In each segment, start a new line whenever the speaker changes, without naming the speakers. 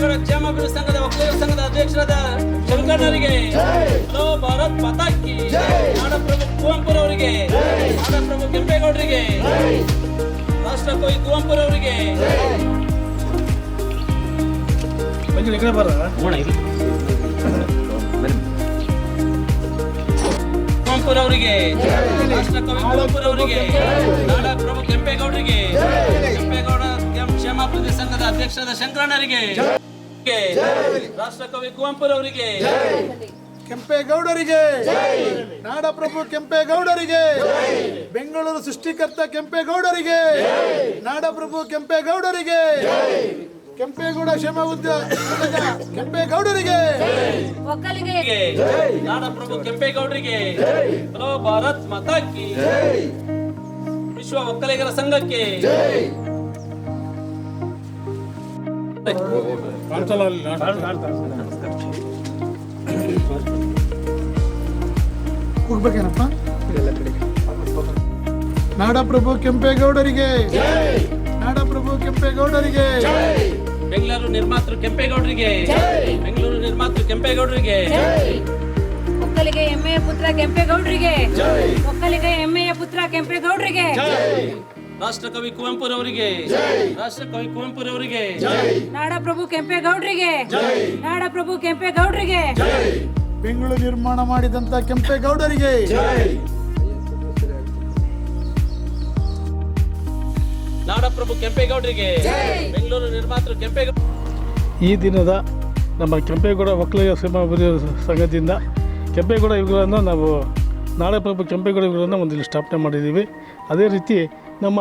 ಕೆಂಪೇಗೌಡ ಕ್ಷೇಮಾಭಿವೃದ್ಧಿ ಸಂಘದ ಒಕ್ಕಲಿಗರ ಸಂಘದ ಅಧ್ಯಕ್ಷರಾದ ಶಂಕರನವರಿಗೆ. ಹಲೋ ಭಾರತ್ ಪತಾಕಿ ನಾಡಪ್ರಭು ಕುವೆಂಪುರವರಿಗೆ. ನಾಡಪ್ರಭು ಕೆಂಪೇಗೌಡರಿಗೆ. ರಾಷ್ಟ್ರಕವಿ ಕುವೆಂಪುರವರಿಗೆ. ಕುವೆಂಪುರವರಿಗೆ. ರಾಷ್ಟ್ರಕವಿ ಕುವೆಂಪುರವರಿಗೆ. ನಾಡಪ್ರಭು ಕೆಂಪೇಗೌಡರಿಗೆ. ಕೆಂಪೇಗೌಡ ಕೆಂ- ಕ್ಷೇಮಾಭಿವೃದ್ಧಿ ಸಂಘದ ಅಧ್ಯಕ್ಷರಾದ ಶಂಕರಣ್ಣರಿಗೆ. ರಾಷ್ಟ್ರಕವಿ ಕುವೆಂಪುರವರಿಗೆ.
ಕೆಂಪೇಗೌಡರಿಗೆ. ನಾಡಪ್ರಭು ಕೆಂಪೇಗೌಡರಿಗೆ. ಬೆಂಗಳೂರು ಸೃಷ್ಟಿಕರ್ತ ಕೆಂಪೇಗೌಡರಿಗೆ. ನಾಡಪ್ರಭು ಕೆಂಪೇಗೌಡರಿಗೆ. ಕೆಂಪೇಗೌಡ ಕ್ಷಮ ಉದ್ಯೋಗ ಕೆಂಪೇಗೌಡರಿಗೆ.
ಒಕ್ಕಲಿಗೆ.
ನಾಡಪ್ರಭು ಕೆಂಪೇಗೌಡರಿಗೆ. ಭಾರತ್ ಮತಕ್ಕೆ ವಿಶ್ವ ಒಕ್ಕಲಿಗರ ಸಂಘಕ್ಕೆ.
ಹೋಗ್ಬೇಕೇನಪ್ಪ ನಾಡಪ್ರಭು ಕೆಂಪೇಗೌಡರಿಗೆ. ನಾಡಪ್ರಭು ಕೆಂಪೇಗೌಡರಿಗೆ.
ಬೆಂಗಳೂರು ನಿರ್ಮಾತೃ ಕೆಂಪೇಗೌಡರಿಗೆ. ಬೆಂಗಳೂರು ನಿರ್ಮಾತೃ ಕೆಂಪೇಗೌಡರಿಗೆ.
ಒಕ್ಕಲಿಗೆ ಎಮ್ಮೆಯ ಪುತ್ರ ಕೆಂಪೇಗೌಡರಿಗೆ. ಒಕ್ಕಲಿಗೆ ಎಮ್ಮೆಯ ಪುತ್ರ ಕೆಂಪೇಗೌಡರಿಗೆ.
ರಾಷ್ಟ್ರಕವಿ ಕುವೆಂಪುರವರಿಗೆ. ರಾಷ್ಟ್ರಕವಿ ಕುವೆಂಪುರವರಿಗೆ.
ನಾಡಪ್ರಭು ಕೆಂಪೇಗೌಡರಿಗೆ. ನಾಡಪ್ರಭು ಕೆಂಪೇಗೌಡರಿಗೆ.
ಬೆಂಗಳೂರು ನಿರ್ಮಾಣ ಮಾಡಿದಂತ ಕೆಂಪೇಗೌಡರಿಗೆ.
ನಾಡಪ್ರಭು ಕೆಂಪೇಗೌಡರಿಗೆ. ಬೆಂಗಳೂರು ನಿರ್ಮಾತೃ ಕೆಂಪೇಗೌಡ
ಈ ದಿನದ ನಮ್ಮ ಕೆಂಪೇಗೌಡ ಒಕ್ಕಲಿಗ ಸೇವಾಭಿವೃದ್ಧಿ ಸಂಘದಿಂದ ಕೆಂಪೇಗೌಡ ಇವುಗಳನ್ನು ನಾವು ನಾಡಪ್ರಭು ಕೆಂಪೇಗೌಡ ಇವುಗಳನ್ನು ಒಂದು ಇಲ್ಲಿ ಸ್ಥಾಪನೆ ಮಾಡಿದ್ದೀವಿ. ಅದೇ ರೀತಿ ನಮ್ಮ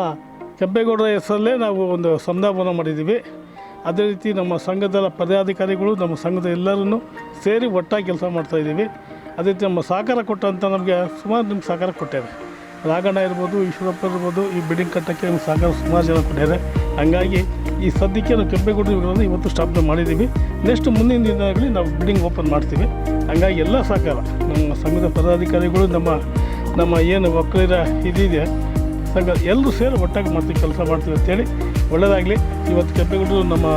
ಕೆಂಪೇಗೌಡರ ಹೆಸರಲ್ಲೇ ನಾವು ಒಂದು ಸಂಧಾಪನ ಮಾಡಿದ್ದೀವಿ. ಅದೇ ರೀತಿ ನಮ್ಮ ಸಂಘದ ಪದಾಧಿಕಾರಿಗಳು, ನಮ್ಮ ಸಂಘದ ಎಲ್ಲರೂ ಸೇರಿ ಒಟ್ಟಾಗಿ ಕೆಲಸ ಮಾಡ್ತಾಯಿದ್ದೀವಿ ಅದೇ ರೀತಿ ನಮ್ಮ ಸಹಕಾರ ಕೊಟ್ಟಂಥ ನಮಗೆ ಸುಮಾರು ನಿಮ್ಗೆ ಸಹಕಾರ ಕೊಟ್ಟಿದೆ ರಾಘಣ್ಣ ಇರ್ಬೋದು, ಈಶ್ವರಪ್ಪ ಇರ್ಬೋದು, ಈ ಬಿಲ್ಡಿಂಗ್ ಕಟ್ಟೋಕ್ಕೆ ನಮ್ಗೆ ಸಹಕಾರ ಸುಮಾರು ಜನ ಕೊಟ್ಟಿದ್ದಾರೆ. ಹಂಗಾಗಿ ಈ ಸದ್ಯಕ್ಕೆ ನಾವು ಕೆಂಪೇಗೌಡ ಇವತ್ತು ಸ್ಥಾಪನೆ ಮಾಡಿದ್ದೀವಿ. ನೆಕ್ಸ್ಟ್ ಮುಂದಿನ ದಿನಗಳಲ್ಲಿ ನಾವು ಬಿಲ್ಡಿಂಗ್ ಓಪನ್ ಮಾಡ್ತೀವಿ. ಹಂಗಾಗಿ ಎಲ್ಲ ಸಹಕಾರ ನಮ್ಮ ಸಂಘದ ಪದಾಧಿಕಾರಿಗಳು, ನಮ್ಮ ನಮ್ಮ ಏನು ಒಕ್ಕಲಿರ ಇದಿದೆ ಸಂಘ ಎಲ್ಲರೂ ಸೇರಿ ಒಟ್ಟಾಗಿ ಮತ್ತೆ ಕೆಲಸ ಮಾಡ್ತೀವಿ ಅಂತೇಳಿ ಒಳ್ಳೆಯದಾಗಲಿ. ಇವತ್ತು ಕೆಂಪೇಗೌಡರು ನಮ್ಮ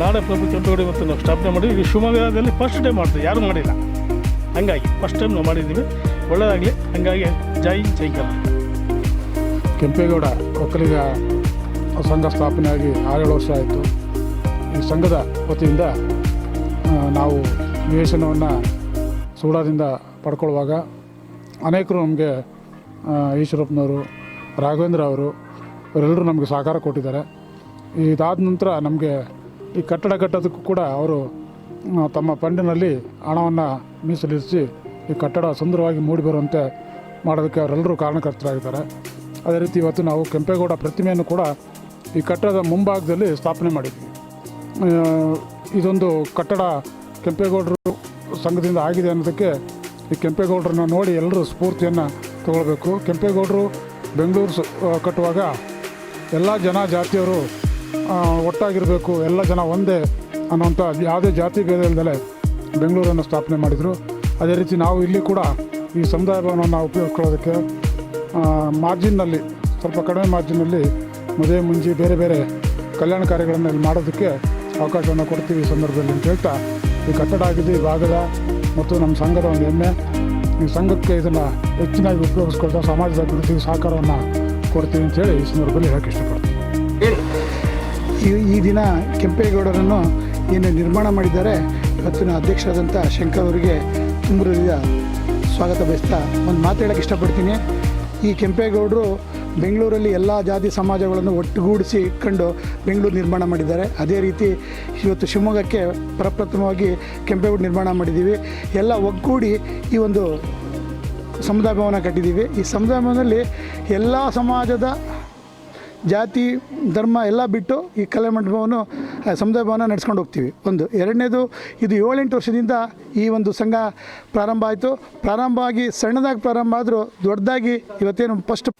ನಾಡಪ್ರಭು ಕೆಂಪೇಗೌಡ ಇವತ್ತು ನಾವು ಸ್ಥಾಪನೆ ಮಾಡಿದ್ವಿ. ಈ ಶಿವಮೊಗ್ಗದಲ್ಲಿ ಫಸ್ಟ್ ಟೈಮ್ ಮಾಡ್ತೀವಿ ಯಾರೂ ಮಾಡಿಲ್ಲ. ಹಂಗಾಗಿ ಫಸ್ಟ್ ಟೈಮ್ ನಾವು ಮಾಡಿದ್ದೀವಿ. ಒಳ್ಳೆಯದಾಗಲಿ, ಹಂಗಾಗಿ ಜೈ ಜೈ ಕರ್ನಾಟಕ.
ಕೆಂಪೇಗೌಡ ಒಕ್ಕಲಿಗ ಸಂಘ ಸ್ಥಾಪನೆಯಾಗಿ ಆರೇಳು ವರ್ಷ ಆಯಿತು. ಈ ಸಂಘದ ವತಿಯಿಂದ ನಾವು ನಿವೇಶನವನ್ನು ಸೂಡಾದಿಂದ ಪಡ್ಕೊಳ್ಳುವಾಗ ಅನೇಕರು ನಮಗೆ ಈಶ್ವರಪ್ಪನವರು ರಾಘವೇಂದ್ರ ಅವರು, ಅವರೆಲ್ಲರೂ ನಮಗೆ ಸಹಕಾರ ಕೊಟ್ಟಿದ್ದಾರೆ. ಇದಾದ ನಂತರ ನಮಗೆ ಈ ಕಟ್ಟಡ ಕಟ್ಟೋದಕ್ಕೂ ಕೂಡ ಅವರು ತಮ್ಮ ಫಂಡಿನಲ್ಲಿ ಹಣವನ್ನು ಮೀಸಲಿರಿಸಿ ಈ ಕಟ್ಟಡ ಸುಂದರವಾಗಿ ಮೂಡಿ ಬರುವಂತೆ ಮಾಡೋದಕ್ಕೆ ಅವರೆಲ್ಲರೂ ಕಾರಣಕರ್ತರಾಗಿದ್ದಾರೆ. ಅದೇ ರೀತಿ ಇವತ್ತು ನಾವು ಕೆಂಪೇಗೌಡ ಪ್ರತಿಮೆಯನ್ನು ಕೂಡ ಈ ಕಟ್ಟಡದ ಮುಂಭಾಗದಲ್ಲಿ ಸ್ಥಾಪನೆ ಮಾಡಿದ್ವಿ. ಇದೊಂದು ಕಟ್ಟಡ ಕೆಂಪೇಗೌಡರು ಸಂಘದಿಂದ ಆಗಿದೆ ಅನ್ನೋದಕ್ಕೆ ಈ ಕೆಂಪೇಗೌಡರನ್ನು ನೋಡಿ ಎಲ್ಲರೂ ಸ್ಫೂರ್ತಿಯನ್ನು ತಗೊಳ್ಬೇಕು. ಕೆಂಪೇಗೌಡರು ಬೆಂಗಳೂರು ಕಟ್ಟುವಾಗ ಎಲ್ಲ ಜನ ಜಾತಿಯವರು ಒಟ್ಟಾಗಿರಬೇಕು, ಎಲ್ಲ ಜನ ಒಂದೇ ಅನ್ನೋಂಥ ಯಾವುದೇ ಜಾತಿ ಭೇದ ಇಲ್ಲದೆ ಬೆಂಗಳೂರನ್ನು ಸ್ಥಾಪನೆ ಮಾಡಿದರು. ಅದೇ ರೀತಿ ನಾವು ಇಲ್ಲಿ ಕೂಡ ಈ ಸಮುದಾಯ ಭವನವನ್ನು ಉಪಯೋಗಿಸ್ಕೊಳ್ಳೋದಕ್ಕೆ ಮಾರ್ಜಿನ್ನಲ್ಲಿ, ಸ್ವಲ್ಪ ಕಡಿಮೆ ಮಾರ್ಜಿನ್ನಲ್ಲಿ ಮದುವೆ ಮುಂಜಿ ಬೇರೆ ಬೇರೆ ಕಲ್ಯಾಣ ಕಾರ್ಯಗಳನ್ನು ಇಲ್ಲಿ ಮಾಡೋದಕ್ಕೆ ಅವಕಾಶವನ್ನು ಕೊಡ್ತೀವಿ ಈ ಸಂದರ್ಭದಲ್ಲಿ ಅಂತ ಹೇಳ್ತಾ, ಈ ಕಟ್ಟಡ ಆಗಿದೆ ಈ ಭಾಗದ ಮತ್ತು ನಮ್ಮ ಸಂಘದ ಒಂದು ಹೆಮ್ಮೆ. ಈ ಸಂಘಕ್ಕೆ ಇದನ್ನು ಹೆಚ್ಚಿನಾಗಿ ಉಪಯೋಗಿಸ್ಕೊಳ್ತಾ ಸಮಾಜದ ಅಭಿವೃದ್ಧಿಗೆ ಸಹಕಾರವನ್ನು ಕೊಡ್ತೀವಿ ಅಂತೇಳಿ ಈ ಸಂದರ್ಭದಲ್ಲಿ ಹೇಳಕ್ಕೆ ಇಷ್ಟಪಡ್ತೀನಿ.
ಈ ಈ ದಿನ ಕೆಂಪೇಗೌಡರನ್ನು ಏನು ನಿರ್ಮಾಣ ಮಾಡಿದ್ದಾರೆ ಇವತ್ತಿನ ಅಧ್ಯಕ್ಷರಾದಂಥ ಶಂಕರ್ ಅವರಿಗೆ ತುಂಬ ಸ್ವಾಗತ ಬಯಸ್ತಾ ಒಂದು ಮಾತು ಹೇಳೋಕ್ಕೆ ಇಷ್ಟಪಡ್ತೀನಿ. ಈ ಕೆಂಪೇಗೌಡರು ಬೆಂಗಳೂರಲ್ಲಿ ಎಲ್ಲ ಜಾತಿ ಸಮಾಜಗಳನ್ನು ಒಟ್ಟುಗೂಡಿಸಿ ಇಟ್ಕೊಂಡು ಬೆಂಗಳೂರು ನಿರ್ಮಾಣ ಮಾಡಿದ್ದಾರೆ. ಅದೇ ರೀತಿ ಇವತ್ತು ಶಿವಮೊಗ್ಗಕ್ಕೆ ಪ್ರಪ್ರಥಮವಾಗಿ ಕೆಂಪೇಗೌಡ ನಿರ್ಮಾಣ ಮಾಡಿದ್ದೀವಿ. ಎಲ್ಲ ಒಗ್ಗೂಡಿ ಈ ಒಂದು ಸಮುದಾಯ ಭವನ ಕಟ್ಟಿದ್ದೀವಿ. ಈ ಸಮುದಾಯ ಭವನದಲ್ಲಿ ಎಲ್ಲ ಸಮಾಜದ ಜಾತಿ, ಧರ್ಮ ಎಲ್ಲ ಬಿಟ್ಟು ಈ ಕಲೆ ಮಂಟಪವನ್ನು ಸಮುದಾಯ ಭವನ ನಡೆಸ್ಕೊಂಡು ಹೋಗ್ತೀವಿ. ಒಂದು. ಎರಡನೇದು, ಇದು ಏಳೆಂಟು ವರ್ಷದಿಂದ ಈ ಒಂದು ಸಂಘ ಪ್ರಾರಂಭ ಆಯಿತು. ಪ್ರಾರಂಭ ಆಗಿ ಸಣ್ಣದಾಗಿ ಪ್ರಾರಂಭ ಆದರೂ ದೊಡ್ಡದಾಗಿ ಇವತ್ತೇನು ಫಸ್ಟ್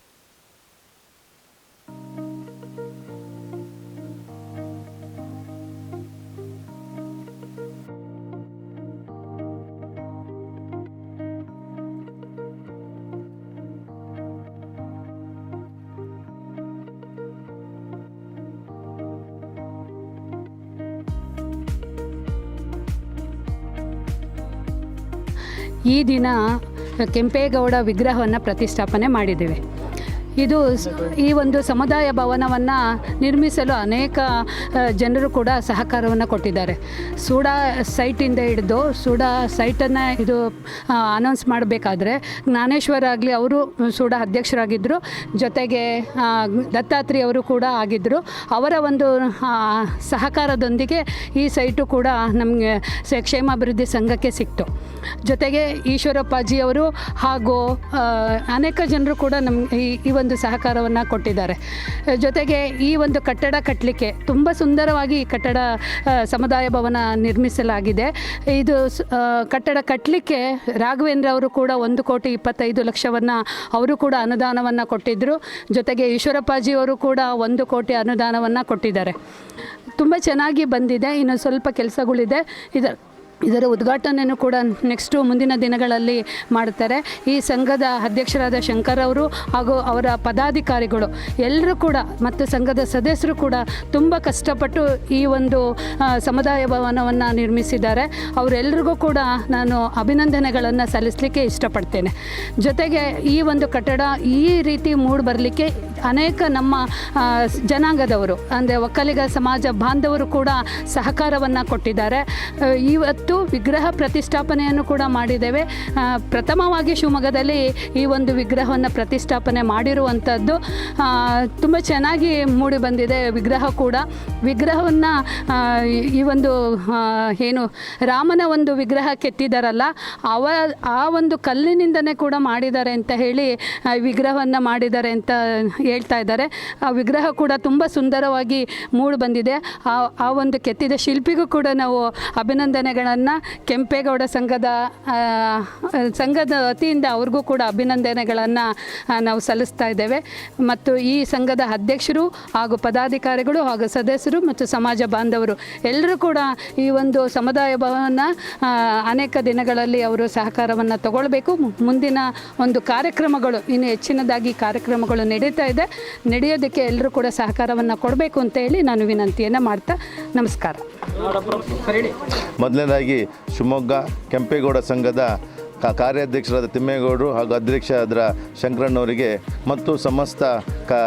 ಈ ದಿನ ಕೆಂಪೇಗೌಡ ವಿಗ್ರಹವನ್ನು ಪ್ರತಿಷ್ಠಾಪನೆ ಮಾಡಿದ್ದೇವೆ. ಇದು ಈ ಒಂದು ಸಮುದಾಯ ಭವನವನ್ನು ನಿರ್ಮಿಸಲು ಅನೇಕ ಜನರು ಕೂಡ ಸಹಕಾರವನ್ನು ಕೊಟ್ಟಿದ್ದಾರೆ. ಸೂಡಾ ಸೈಟಿಂದ ಹಿಡಿದು ಸೂಡಾ ಸೈಟನ್ನು ಇದು ಅನೌನ್ಸ್ ಮಾಡಬೇಕಾದ್ರೆ ಜ್ಞಾನೇಶ್ವರ ಆಗಲಿ ಅವರು ಸೂಡಾ ಅಧ್ಯಕ್ಷರಾಗಿದ್ದರು ಜೊತೆಗೆ ದತ್ತಾತ್ರಿ ಅವರು ಕೂಡ ಆಗಿದ್ದರು ಅವರ ಒಂದು ಸಹಕಾರದೊಂದಿಗೆ ಈ ಸೈಟು ಕೂಡ ನಮಗೆ ಕ್ಷೇಮಾಭಿವೃದ್ಧಿ ಸಂಘಕ್ಕೆ ಸಿಕ್ತು. ಜೊತೆಗೆ ಈಶ್ವರಪ್ಪಾಜಿ ಅವರು ಹಾಗೂ ಅನೇಕ ಜನರು ಕೂಡ ನಮ್ಗೆ ಈ ಈ ಒಂದು ಸಹಕಾರವನ್ನು ಕೊಟ್ಟಿದ್ದಾರೆ. ಜೊತೆಗೆ ಈ ಒಂದು ಕಟ್ಟಡ ಕಟ್ಟಲಿಕ್ಕೆ ತುಂಬ ಸುಂದರವಾಗಿ ಕಟ್ಟಡ ಸಮುದಾಯ ಭವನ ನಿರ್ಮಿಸಲಾಗಿದೆ. ಇದು ಕಟ್ಟಡ ಕಟ್ಟಲಿಕ್ಕೆ ರಾಘವೇಂದ್ರ ಅವರು ಕೂಡ ಒಂದು ಕೋಟಿ ಇಪ್ಪತ್ತೈದು ಲಕ್ಷವನ್ನು ಅವರು ಕೂಡ ಅನುದಾನವನ್ನು ಕೊಟ್ಟಿದ್ದರು ಜೊತೆಗೆ ಈಶ್ವರಪ್ಪಾಜಿ ಅವರು ಕೂಡ ಒಂದು ಕೋಟಿ ಅನುದಾನವನ್ನು ಕೊಟ್ಟಿದ್ದಾರೆ. ತುಂಬ ಚೆನ್ನಾಗಿ ಬಂದಿದೆ. ಇನ್ನು ಸ್ವಲ್ಪ ಕೆಲಸಗಳಿದೆ. ಇದರ ಇದರ ಉದ್ಘಾಟನೆಯನ್ನು ಕೂಡ ನೆಕ್ಸ್ಟು ಮುಂದಿನ ದಿನಗಳಲ್ಲಿ ಮಾಡ್ತಾರೆ ಈ ಸಂಘದ ಅಧ್ಯಕ್ಷರಾದ ಶಂಕರ್ ಅವರು ಹಾಗೂ ಅವರ ಪದಾಧಿಕಾರಿಗಳು ಎಲ್ಲರೂ ಕೂಡ ಮತ್ತು ಸಂಘದ ಸದಸ್ಯರು ಕೂಡ ತುಂಬ ಕಷ್ಟಪಟ್ಟು ಈ ಒಂದು ಸಮುದಾಯ ಭವನವನ್ನು ನಿರ್ಮಿಸಿದ್ದಾರೆ. ಅವರೆಲ್ಲರಿಗೂ ಕೂಡ ನಾನು ಅಭಿನಂದನೆಗಳನ್ನು ಸಲ್ಲಿಸಲಿಕ್ಕೆ ಇಷ್ಟಪಡ್ತೇನೆ. ಜೊತೆಗೆ ಈ ಒಂದು ಕಟ್ಟಡ ಈ ರೀತಿ ಮೂಡ್ ಬರಲಿಕ್ಕೆ ಅನೇಕ ನಮ್ಮ ಜನಾಂಗದವರು ಅಂದರೆ ಒಕ್ಕಲಿಗ ಸಮಾಜ ಬಾಂಧವರು ಕೂಡ ಸಹಕಾರವನ್ನು ಕೊಟ್ಟಿದ್ದಾರೆ. ಆ, ಇವತ್ತು ವಿಗ್ರಹ ಪ್ರತಿಷ್ಠಾಪನೆಯನ್ನು ಕೂಡ ಮಾಡಿದ್ದೇವೆ. ಪ್ರಥಮವಾಗಿ ಶಿವಮೊಗ್ಗದಲ್ಲಿ ಈ ಒಂದು ವಿಗ್ರಹವನ್ನು ಪ್ರತಿಷ್ಠಾಪನೆ ಮಾಡಿರುವಂಥದ್ದು ತುಂಬ ಚೆನ್ನಾಗಿ ಮೂಡಿ ಬಂದಿದೆ ವಿಗ್ರಹ ಕೂಡ. ವಿಗ್ರಹವನ್ನು ಈ ಒಂದು ಏನು, ರಾಮನ ಒಂದು ವಿಗ್ರಹ ಕೆತ್ತಿದಾರಲ್ಲ, ಅವ, ಆ ಒಂದು ಕಲ್ಲಿನಿಂದನೇ ಕೂಡ ಮಾಡಿದ್ದಾರೆ ಅಂತ ಹೇಳಿ ವಿಗ್ರಹವನ್ನು ಮಾಡಿದ್ದಾರೆ ಅಂತ ಹೇಳ್ತಾ ಇದ್ದಾರೆ. ಆ ವಿಗ್ರಹ ಕೂಡ ತುಂಬ ಸುಂದರವಾಗಿ ಮೂಡಿ ಬಂದಿದೆ. ಆ ಆ ಒಂದು ಕೆತ್ತಿದ ಶಿಲ್ಪಿಗೂ ಕೂಡ ನಾವು ಅಭಿನಂದನೆಗಳನ್ನು ಕೆಂಪೇಗೌಡ ಸಂಘದ ಸಂಘದ ವತಿಯಿಂದ ಅವ್ರಿಗೂ ಕೂಡ ಅಭಿನಂದನೆಗಳನ್ನು ನಾವು ಸಲ್ಲಿಸ್ತಾ ಇದ್ದೇವೆ. ಮತ್ತು ಈ ಸಂಘದ ಅಧ್ಯಕ್ಷರು ಹಾಗೂ ಪದಾಧಿಕಾರಿಗಳು ಹಾಗೂ ಸದಸ್ಯರು ಮತ್ತು ಸಮಾಜ ಬಾಂಧವರು ಎಲ್ಲರೂ ಕೂಡ ಈ ಒಂದು ಸಮುದಾಯ ಭವನ ಅನೇಕ ದಿನಗಳಲ್ಲಿ ಅವರು ಸಹಕಾರವನ್ನು ತಗೊಳ್ಬೇಕು. ಮುಂದಿನ ಒಂದು ಕಾರ್ಯಕ್ರಮಗಳು, ಇನ್ನು ಹೆಚ್ಚಿನದಾಗಿ ಕಾರ್ಯಕ್ರಮಗಳು ನಡೀತಾ ಇದೆ. ನಡೆಯೋದಕ್ಕೆ ಎಲ್ಲರೂ ಕೂಡ ಸಹಕಾರವನ್ನು ಕೊಡಬೇಕು ಅಂತ ಹೇಳಿ ನಾನು ವಿನಂತಿಯನ್ನು ಮಾಡ್ತಾ, ನಮಸ್ಕಾರ.
ಮೊದಲನೇದಾಗಿ ಶಿವಮೊಗ್ಗ, ಕೆಂಪೇಗೌಡ ಸಂಘದ ಕಾರ್ಯಾಧ್ಯಕ್ಷರಾದ ತಿಮ್ಮೇಗೌಡರು ಹಾಗೂ ಅಧ್ಯಕ್ಷರಾದ ಶಂಕರಣ್ಣವರಿಗೆ ಮತ್ತು ಸಮಸ್ತ ಕಾ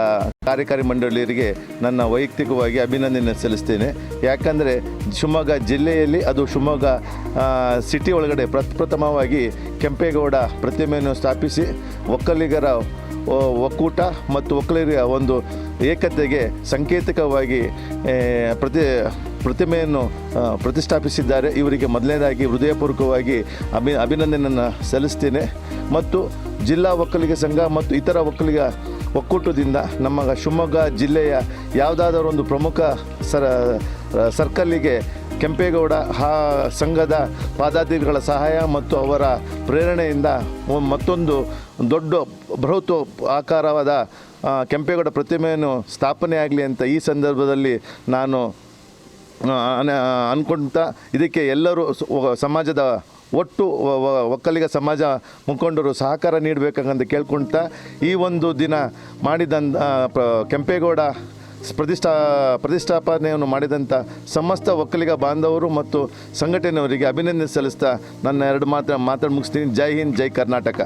ಕಾರ್ಯಕಾರಿ ಮಂಡಳಿಯರಿಗೆ ನನ್ನ ವೈಯಕ್ತಿಕವಾಗಿ ಅಭಿನಂದನೆ ಸಲ್ಲಿಸ್ತೇನೆ. ಯಾಕಂದರೆ ಶಿವಮೊಗ್ಗ ಜಿಲ್ಲೆಯಲ್ಲಿ ಅದು ಶಿವಮೊಗ್ಗ ಸಿಟಿ ಒಳಗಡೆ ಪ್ರಪ್ರಥಮವಾಗಿ ಕೆಂಪೇಗೌಡ ಪ್ರತಿಮೆಯನ್ನು ಸ್ಥಾಪಿಸಿ ಒಕ್ಕಲಿಗರ ಒಕ್ಕೂಟ ಮತ್ತು ಒಕ್ಕಲಿಗರ ಒಂದು ಏಕತೆಗೆ ಸಂಕೇತಕವಾಗಿ ಪ್ರತಿ ಪ್ರತಿಮೆಯನ್ನು ಪ್ರತಿಷ್ಠಾಪಿಸಿದ್ದಾರೆ. ಇವರಿಗೆ ಮೊದಲನೇದಾಗಿ ಹೃದಯಪೂರ್ವಕವಾಗಿ ಅಭಿ, ಅಭಿನಂದನೆಯನ್ನು ಸಲ್ಲಿಸ್ತೇನೆ. ಮತ್ತು ಜಿಲ್ಲಾ ಒಕ್ಕಲಿಗ ಸಂಘ ಮತ್ತು ಇತರ ಒಕ್ಕಲಿಗ ಒಕ್ಕೂಟದಿಂದ ನಮ್ಮ ಶಿವಮೊಗ್ಗ ಜಿಲ್ಲೆಯ ಯಾವುದಾದರೂ ಒಂದು ಪ್ರಮುಖ ಸರ ಸರ್ಕಲ್ಲಿಗೆ ಕೆಂಪೇಗೌಡ ಆ ಸಂಘದ ಪಾದಾಧಿಗಳ ಸಹಾಯ ಮತ್ತು ಅವರ ಪ್ರೇರಣೆಯಿಂದ ಮತ್ತೊಂದು ದೊಡ್ಡ ಬೃಹತ್ ಆಕಾರವಾದ ಕೆಂಪೇಗೌಡ ಪ್ರತಿಮೆಯನ್ನು ಸ್ಥಾಪನೆ ಆಗಲಿ ಅಂತ ಈ ಸಂದರ್ಭದಲ್ಲಿ ನಾನು ಅನ್ಕೊಂತ ಇದಕ್ಕೆ ಎಲ್ಲರೂ ಸಮಾಜದ ಒಟ್ಟು ಒಕ್ಕಲಿಗ ಸಮಾಜ ಮುಖಂಡರು ಸಹಕಾರ ನೀಡಬೇಕಂತ ಕೇಳ್ಕೊಳ್ತಾ ಈ ಒಂದು ದಿನ ಮಾಡಿದಂಥ ಕೆಂಪೇಗೌಡ ಪ್ರತಿಷ್ಠಾ, ಪ್ರತಿಷ್ಠಾಪನೆಯನ್ನು ಮಾಡಿದಂಥ ಸಮಸ್ತ ಒಕ್ಕಲಿಗ ಬಾಂಧವರು ಮತ್ತು ಸಂಘಟನೆಯವರಿಗೆ ಅಭಿನಂದನೆ ಸಲ್ಲಿಸ್ತಾ ನನ್ನ ಎರಡು ಮಾತು ಮಾತಾಡಿ ಮುಗಿಸ್ತೀನಿ. ಜೈ ಹಿಂದ್, ಜೈ ಕರ್ನಾಟಕ.